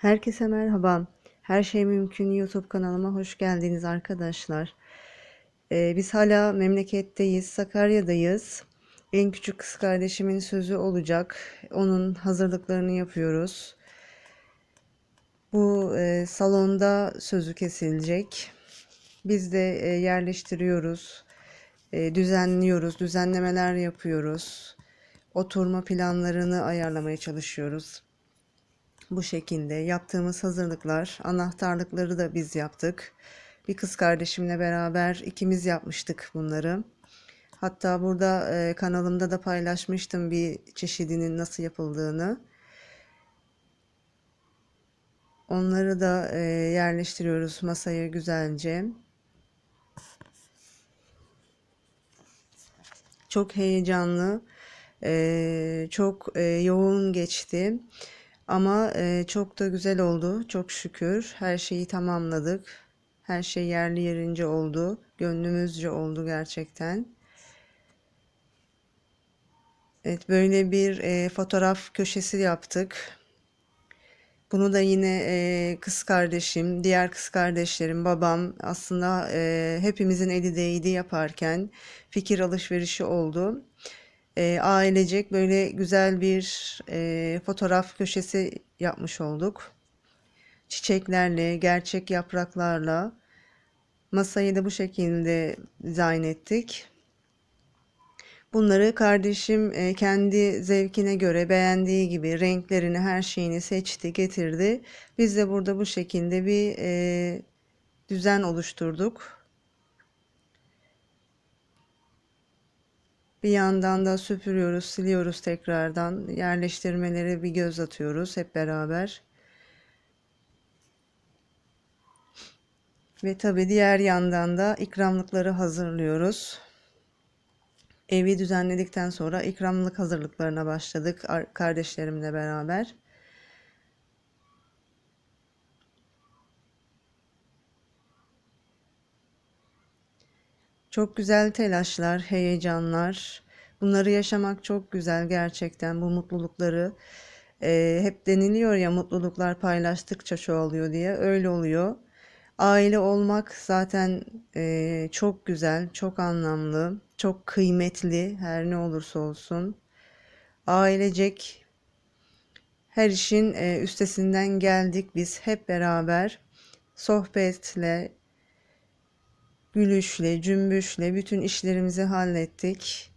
Herkese merhaba. Her şey mümkün YouTube kanalıma hoş geldiniz arkadaşlar. Ee, biz hala memleketteyiz, Sakarya'dayız. En küçük kız kardeşimin sözü olacak. Onun hazırlıklarını yapıyoruz. Bu e, salonda sözü kesilecek. Biz de e, yerleştiriyoruz, e, düzenliyoruz, düzenlemeler yapıyoruz. Oturma planlarını ayarlamaya çalışıyoruz. Bu şekilde yaptığımız hazırlıklar, anahtarlıkları da biz yaptık. Bir kız kardeşimle beraber ikimiz yapmıştık bunları. Hatta burada e, kanalımda da paylaşmıştım bir çeşidinin nasıl yapıldığını. Onları da e, yerleştiriyoruz masaya güzelce. Çok heyecanlı, e, çok e, yoğun geçti. Ama e, çok da güzel oldu. Çok şükür. Her şeyi tamamladık. Her şey yerli yerince oldu. Gönlümüzce oldu gerçekten. Evet böyle bir e, fotoğraf köşesi yaptık. Bunu da yine e, kız kardeşim, diğer kız kardeşlerim, babam aslında e, hepimizin eli değdi yaparken fikir alışverişi oldu e, ailecek böyle güzel bir e, fotoğraf köşesi yapmış olduk. Çiçeklerle, gerçek yapraklarla masayı da bu şekilde dizayn ettik. Bunları kardeşim e, kendi zevkine göre beğendiği gibi renklerini, her şeyini seçti, getirdi. Biz de burada bu şekilde bir e, düzen oluşturduk. Bir yandan da süpürüyoruz, siliyoruz tekrardan. Yerleştirmelere bir göz atıyoruz hep beraber. Ve tabii diğer yandan da ikramlıkları hazırlıyoruz. Evi düzenledikten sonra ikramlık hazırlıklarına başladık kardeşlerimle beraber. Çok güzel telaşlar, heyecanlar. Bunları yaşamak çok güzel gerçekten bu mutlulukları. E, hep deniliyor ya mutluluklar paylaştıkça çoğalıyor diye. Öyle oluyor. Aile olmak zaten e, çok güzel, çok anlamlı, çok kıymetli her ne olursa olsun. Ailecek her işin e, üstesinden geldik biz hep beraber sohbetle, gülüşle, cümbüşle bütün işlerimizi hallettik.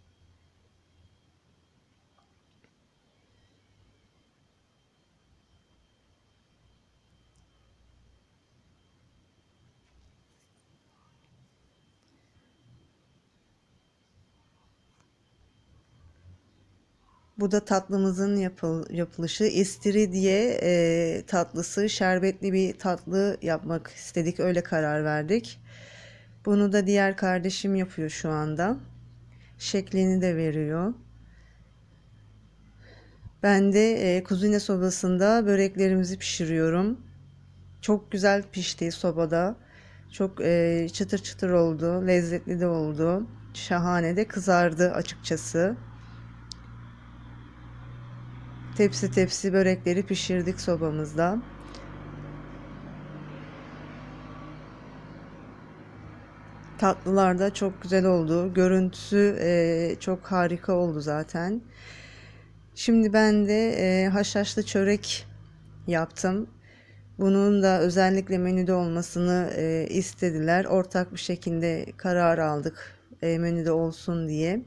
Bu da tatlımızın yapıl, yapılışı. İstiridye e, tatlısı, şerbetli bir tatlı yapmak istedik. Öyle karar verdik. Bunu da diğer kardeşim yapıyor şu anda. Şeklini de veriyor. Ben de e, kuzine sobasında böreklerimizi pişiriyorum. Çok güzel pişti sobada. Çok e, çıtır çıtır oldu. Lezzetli de oldu. Şahane de kızardı açıkçası. Tepsi tepsi börekleri pişirdik sobamızda. Tatlılar da çok güzel oldu. Görüntüsü e, çok harika oldu zaten. Şimdi ben de e, haşhaşlı çörek yaptım. Bunun da özellikle menüde olmasını e, istediler. Ortak bir şekilde karar aldık e, menüde olsun diye.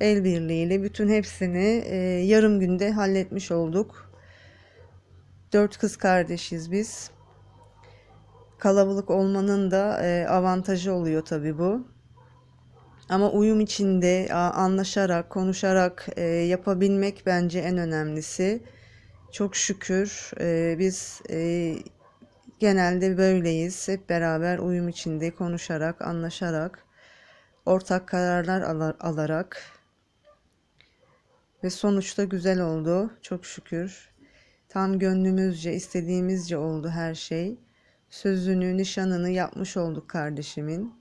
El birliğiyle bütün hepsini e, yarım günde halletmiş olduk. Dört kız kardeşiz biz. Kalabalık olmanın da e, avantajı oluyor tabii bu. Ama uyum içinde anlaşarak, konuşarak e, yapabilmek bence en önemlisi. Çok şükür e, biz e, genelde böyleyiz. Hep beraber uyum içinde konuşarak, anlaşarak, ortak kararlar alarak ve sonuçta güzel oldu. Çok şükür. Tam gönlümüzce, istediğimizce oldu her şey sözünü, nişanını yapmış olduk kardeşimin.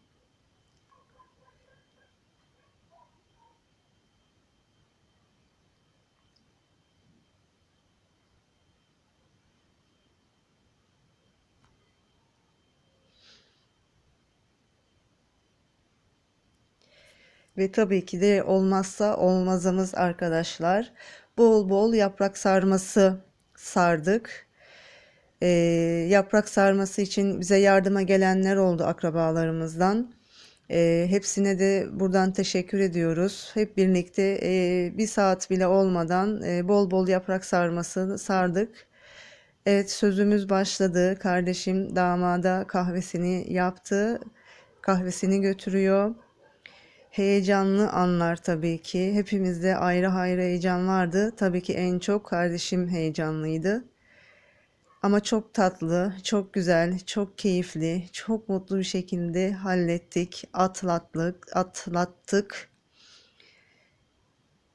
Ve tabii ki de olmazsa olmazımız arkadaşlar. Bol bol yaprak sarması sardık. Ee, yaprak sarması için bize yardıma gelenler oldu akrabalarımızdan. Ee, hepsine de buradan teşekkür ediyoruz. Hep birlikte e, bir saat bile olmadan e, bol bol yaprak sarması sardık. Evet sözümüz başladı. Kardeşim damada kahvesini yaptı. Kahvesini götürüyor. Heyecanlı anlar tabii ki. Hepimizde ayrı ayrı heyecan vardı. Tabii ki en çok kardeşim heyecanlıydı. Ama çok tatlı, çok güzel, çok keyifli, çok mutlu bir şekilde hallettik, atlattık, atlattık.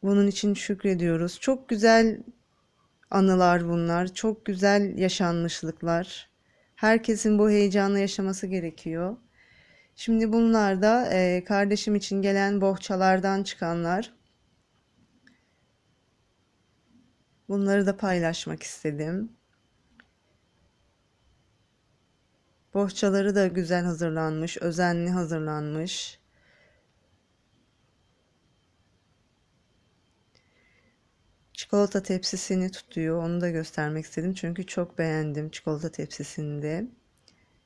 Bunun için şükrediyoruz. Çok güzel anılar bunlar, çok güzel yaşanmışlıklar. Herkesin bu heyecanla yaşaması gerekiyor. Şimdi bunlar da e, kardeşim için gelen bohçalardan çıkanlar. Bunları da paylaşmak istedim. Bohçaları da güzel hazırlanmış, özenli hazırlanmış. Çikolata tepsisini tutuyor. Onu da göstermek istedim. Çünkü çok beğendim çikolata tepsisini de.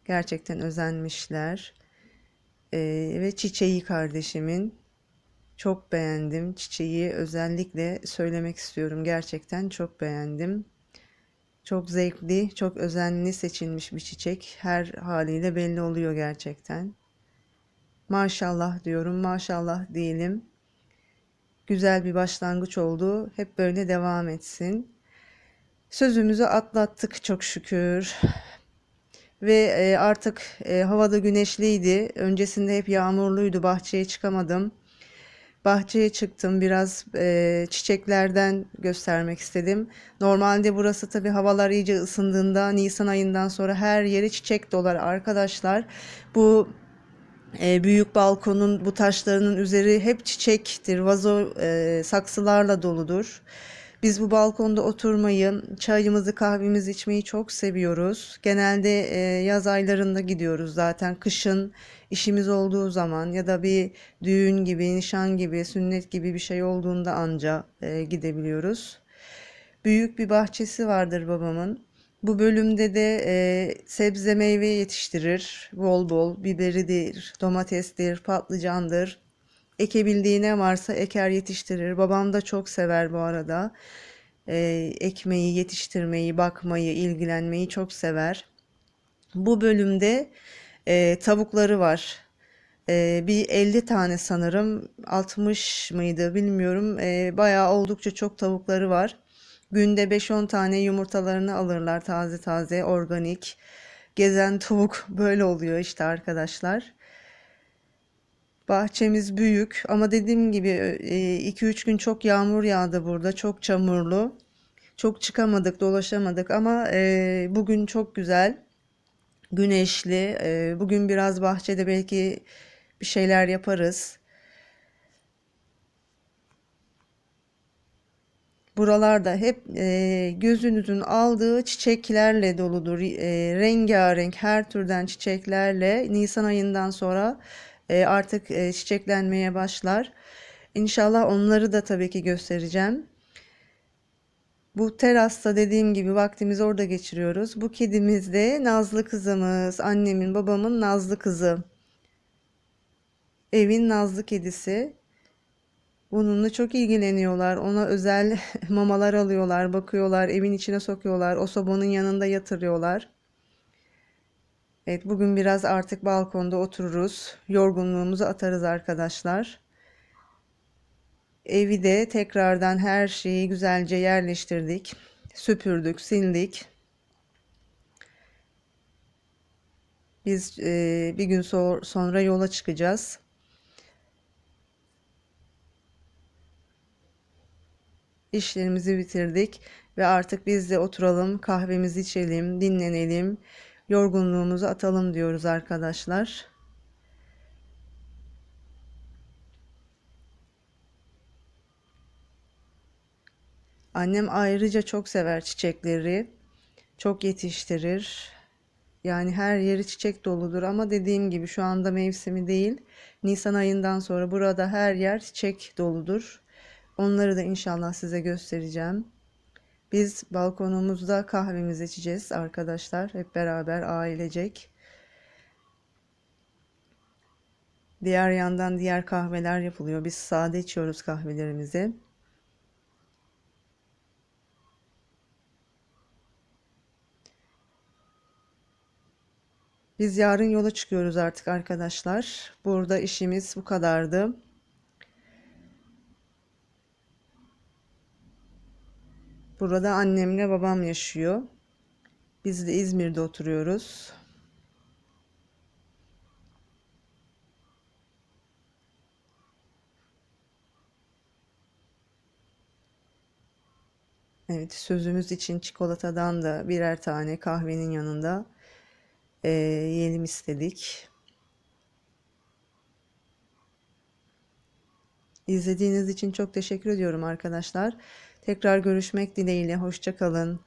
Gerçekten özenmişler. Ee, ve çiçeği kardeşimin. Çok beğendim. Çiçeği özellikle söylemek istiyorum. Gerçekten çok beğendim. Çok zevkli, çok özenli seçilmiş bir çiçek. Her haliyle belli oluyor gerçekten. Maşallah diyorum, maşallah diyelim. Güzel bir başlangıç oldu. Hep böyle devam etsin. Sözümüzü atlattık çok şükür. Ve e, artık e, havada güneşliydi. Öncesinde hep yağmurluydu. Bahçeye çıkamadım. Bahçeye çıktım biraz e, çiçeklerden göstermek istedim. Normalde burası tabii havalar iyice ısındığında Nisan ayından sonra her yeri çiçek dolar arkadaşlar. Bu e, büyük balkonun bu taşlarının üzeri hep çiçektir. Vazo e, saksılarla doludur. Biz bu balkonda oturmayı, çayımızı, kahvemizi içmeyi çok seviyoruz. Genelde e, yaz aylarında gidiyoruz zaten. Kışın işimiz olduğu zaman ya da bir düğün gibi, nişan gibi, sünnet gibi bir şey olduğunda anca e, gidebiliyoruz. Büyük bir bahçesi vardır babamın. Bu bölümde de e, sebze meyve yetiştirir. Bol bol biberidir, domatestir, patlıcandır. Ekebildiği ne varsa eker yetiştirir. Babam da çok sever bu arada. E, ekmeği, yetiştirmeyi, bakmayı, ilgilenmeyi çok sever. Bu bölümde e, tavukları var. E, bir 50 tane sanırım 60 mıydı bilmiyorum. E, bayağı oldukça çok tavukları var. Günde 5-10 tane yumurtalarını alırlar taze taze organik. Gezen tavuk böyle oluyor işte arkadaşlar. Bahçemiz büyük ama dediğim gibi 2-3 gün çok yağmur yağdı burada. Çok çamurlu. Çok çıkamadık, dolaşamadık ama e, bugün çok güzel. Güneşli. E, bugün biraz bahçede belki bir şeyler yaparız. Buralarda hep e, gözünüzün aldığı çiçeklerle doludur. E, rengarenk her türden çiçeklerle Nisan ayından sonra e, artık e, çiçeklenmeye başlar. İnşallah onları da tabii ki göstereceğim. Bu terasta dediğim gibi vaktimizi orada geçiriyoruz. Bu kedimiz de Nazlı kızımız. Annemin, babamın Nazlı kızı. Evin Nazlı kedisi. Bununla çok ilgileniyorlar. Ona özel mamalar alıyorlar, bakıyorlar, evin içine sokuyorlar, o sobanın yanında yatırıyorlar. Evet, bugün biraz artık balkonda otururuz. Yorgunluğumuzu atarız arkadaşlar. Evi de tekrardan her şeyi güzelce yerleştirdik. Süpürdük, sildik. Biz e, bir gün so sonra yola çıkacağız. İşlerimizi bitirdik ve artık biz de oturalım, kahvemizi içelim, dinlenelim, yorgunluğumuzu atalım diyoruz arkadaşlar. Annem ayrıca çok sever çiçekleri. Çok yetiştirir. Yani her yeri çiçek doludur ama dediğim gibi şu anda mevsimi değil. Nisan ayından sonra burada her yer çiçek doludur. Onları da inşallah size göstereceğim. Biz balkonumuzda kahvemizi içeceğiz arkadaşlar. Hep beraber ailecek. Diğer yandan diğer kahveler yapılıyor. Biz sade içiyoruz kahvelerimizi. Biz yarın yola çıkıyoruz artık arkadaşlar. Burada işimiz bu kadardı. Burada annemle babam yaşıyor. Biz de İzmir'de oturuyoruz. Evet, sözümüz için çikolatadan da birer tane kahvenin yanında e, yiyelim istedik. İzlediğiniz için çok teşekkür ediyorum arkadaşlar. Tekrar görüşmek dileğiyle. Hoşça kalın.